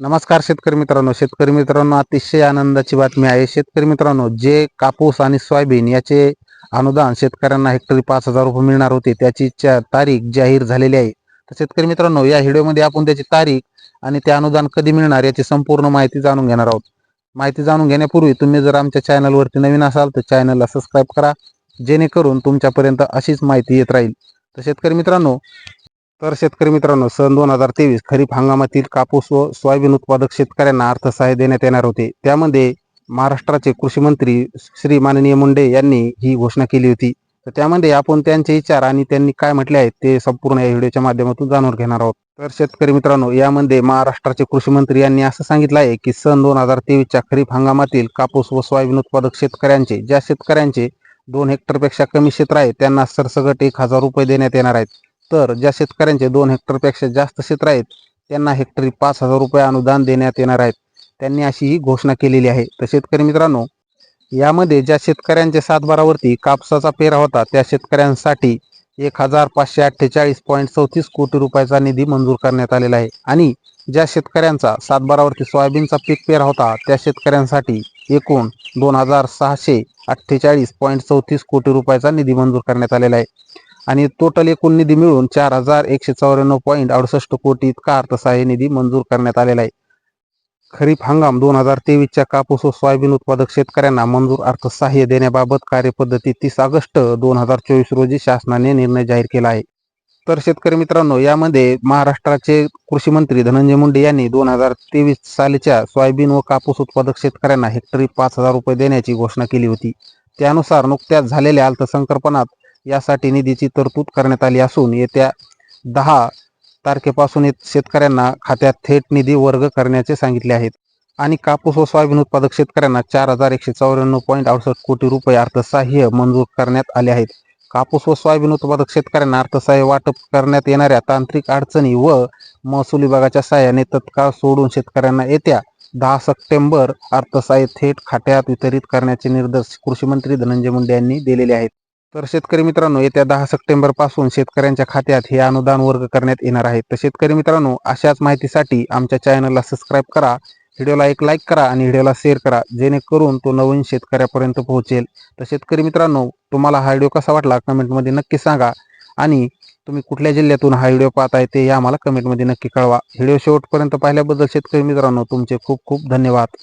नमस्कार शेतकरी मित्रांनो. शेतकरी मित्रांनो अतिशय आनंदाची बातमी आहे. शेतकरी मित्रांनो जे कापूस आणि सोयाबीन याचे अनुदान शेतकऱ्यांना हेक्टरी पाच हजार रुपये मिळणार होते त्याची तारीख जाहीर झालेली आहे. तर शेतकरी मित्रांनो या व्हिडिओमध्ये आपण त्याची तारीख आणि ते अनुदान कधी मिळणार याची संपूर्ण माहिती जाणून घेणार आहोत. माहिती जाणून घेण्यापूर्वी तुम्ही जर आमच्या चॅनलवरती नवीन असाल तर चॅनलला सबस्क्राईब करा. जेणेकरून तुमच्यापर्यंत अशीच माहिती येत राहील. तर शेतकरी मित्रांनो तर शेतकरी मित्रांनो सन दोन हजार तेवीस खरीप हंगामातील कापूस व सोयाबीन उत्पादक शेतकऱ्यांना अर्थसहाय्य देण्यात येणार होते. त्यामध्ये महाराष्ट्राचे कृषी मंत्री श्री माननीय मुंडे यांनी ही घोषणा केली होती. तर त्यामध्ये आपण त्यांचे विचार आणि त्यांनी काय म्हटले आहेत ते संपूर्ण या व्हिडिओच्या माध्यमातून जाणून घेणार आहोत. तर शेतकरी मित्रांनो यामध्ये महाराष्ट्राचे कृषी मंत्री यांनी असं सांगितलं आहे की सन दोन हजार तेवीसच्या खरीप हंगामातील कापूस व सोयाबीन उत्पादक शेतकऱ्यांचे ज्या शेतकऱ्यांचे दोन हेक्टरपेक्षा कमी क्षेत्र आहे त्यांना सरसगट एक हजार रुपये देण्यात येणार आहेत. तर ज्या शेतकऱ्यांचे दोन हेक्टरपेक्षा जास्त क्षेत्र आहेत त्यांना हेक्टरी पाच हजार रुपये अनुदान देण्यात येणार आहेत. त्यांनी अशी ही घोषणा केलेली आहे. तर शेतकरी मित्रांनो यामध्ये ज्या शेतकऱ्यांच्या सातबारावरती कापसाचा पेरा होता त्या शेतकऱ्यांसाठी एक हजार पाचशे अठ्ठेचाळीस पॉईंट चौतीस कोटी रुपयाचा निधी मंजूर करण्यात आलेला आहे. आणि ज्या शेतकऱ्यांचा सातबारावरती सोयाबीनचा पीक पेरा होता त्या शेतकऱ्यांसाठी एकूण दोन हजार सहाशे अठ्ठेचाळीस पॉईंट चौतीस कोटी रुपयाचा निधी मंजूर करण्यात आलेला आहे. आणि टोटल एकूण निधी मिळून चार हजार एकशे चौऱ्याण्णव पॉईंट अडुसष्ट कोटी इतका अर्थसहाय्य निधी मंजूर करण्यात आलेला आहे. खरीप हंगाम दोन हजार तेवीसच्या कापूस व सोयाबीन उत्पादक शेतकऱ्यांना मंजूर अर्थसहाय्य देण्याबाबत कार्यपद्धती तीस ऑगस्ट दोन हजार चोवीस रोजी शासनाने निर्णय जाहीर केला आहे. तर शेतकरी मित्रांनो यामध्ये महाराष्ट्राचे कृषी मंत्री धनंजय मुंडे यांनी दोन हजार तेवीस सालीच्या सोयाबीन व कापूस उत्पादक शेतकऱ्यांना हेक्टरी पाच हजार रुपये देण्याची घोषणा केली होती. त्यानुसार नुकत्याच झालेल्या अर्थसंकल्पनात यासाठी निधीची तरतूद करण्यात आली असून येत्या दहा तारखेपासून येत- शेतकऱ्यांना खात्यात थेट निधी वर्ग करण्याचे सांगितले आहेत. आणि कापूस व सोयाबीन उत्पादक शेतकऱ्यांना चार हजार एकशे चौऱ्याण्णव पॉईंट अडुसष्ट कोटी रुपये अर्थसहाय्य मंजूर करण्यात आले आहेत. कापूस व सोयाबीन उत्पादक शेतकऱ्यांना अर्थसहाय्य वाटप करण्यात येणाऱ्या तांत्रिक अडचणी व महसूल विभागाच्या सहाय्याने तत्काळ सोडून शेतकऱ्यांना येत्या दहा सप्टेंबर अर्थसहाय्य थेट खात्यात वितरित करण्याचे निर्देश कृषी मंत्री धनंजय मुंडे यांनी दिलेले आहेत. तर शेतकरी मित्रांनो येत्या दहा सप्टेंबरपासून शेतकऱ्यांच्या खात्यात हे अनुदान वर्ग करण्यात येणार आहे. तर शेतकरी मित्रांनो अशाच माहितीसाठी आमच्या चॅनलला सबस्क्राईब करा व्हिडिओला एक लाईक करा आणि व्हिडिओला शेअर करा जेणेकरून तो नवीन शेतकऱ्यापर्यंत पोहोचेल. तर शेतकरी मित्रांनो तुम्हाला हा व्हिडिओ कसा वाटला कमेंटमध्ये नक्की सांगा आणि तुम्ही कुठल्या जिल्ह्यातून हा व्हिडिओ पाहताय ते आम्हाला कमेंटमध्ये नक्की कळवा. व्हिडिओ शेवटपर्यंत पाहिल्याबद्दल शेतकरी मित्रांनो तुमचे खूप खूप धन्यवाद.